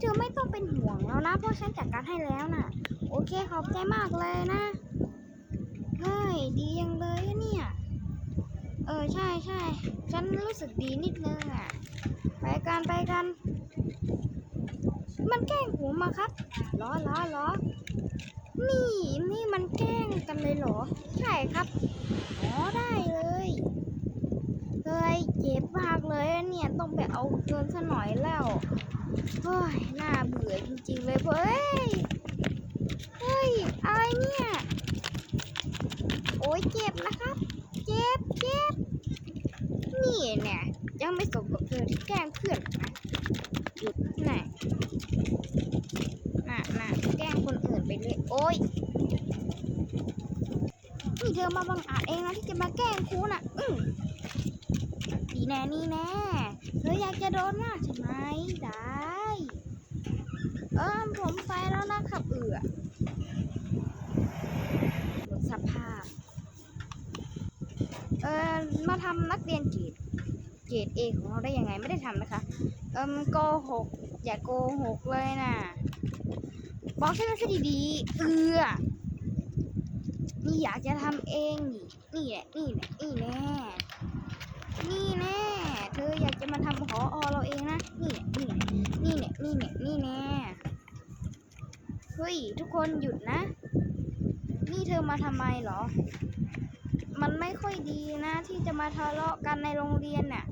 เธอไม่ต้องเป็นห่วงแล้วนะ เพราะฉันจัดการให้แล้วน่ะ โอเคขอบใจมากเลยนะเฮ้ยดียังเลยเนี่ย เออใช่ใช่ฉันรู้สึกดีนิดนึงอะ ไปกันไปกัน มันแกล้งผมมาครับล้อล้อล้อนี่นี่มันแกล้งกันเลยเหรอ ใช่ครับอ๋อได้เลยเฮ้ยเจ็บมากเลยเนี่ยต้องไปเอาเงินซะหน่อยแล้ว เฮ้ยน่าเบื่อจริงๆเลยเฮ้ย เฮ้ย อะไรเนี่ย โอ้ยเจ็บนะครับ เจ็บเจ็บนี่เนี่ยยังไม่สมกับเธอที่แกล้งเพื่อนนะหยุดน่ะน่ะน่ะแกล้งคนอื่นไปเลยโอ้ยนี่เธอมาบังอาจเองนะที่จะมาแกล้งครูน่ะ อืมดีแน่นี่แน่เธออยากจะโดนมากใช่ไหมได้ เออผมไปแล้วนะครับเอือหมดสภาพ เออมาทำนักเรียนเกรดเกรดเอของเราได้ยังไงไม่ได้ทำนะคะ เอิมโกหกอย่าโกหกเลยนะบอกฉันมาซะดีๆเออนี่อยากจะทำเองนี่นี่แหละนี่แหละนี่แน่นี่แน่เธออยากจะมาทำหออเราเองนะนี่แหละนี่แหละนี่แหละนี่แหละนี่แน่ เฮ้ย ทุกคนหยุดนะ นี่เธอมาทำไมหรอ มันไม่ค่อยดีนะที่จะมาทะเลาะกันในโรงเรียนน่ะ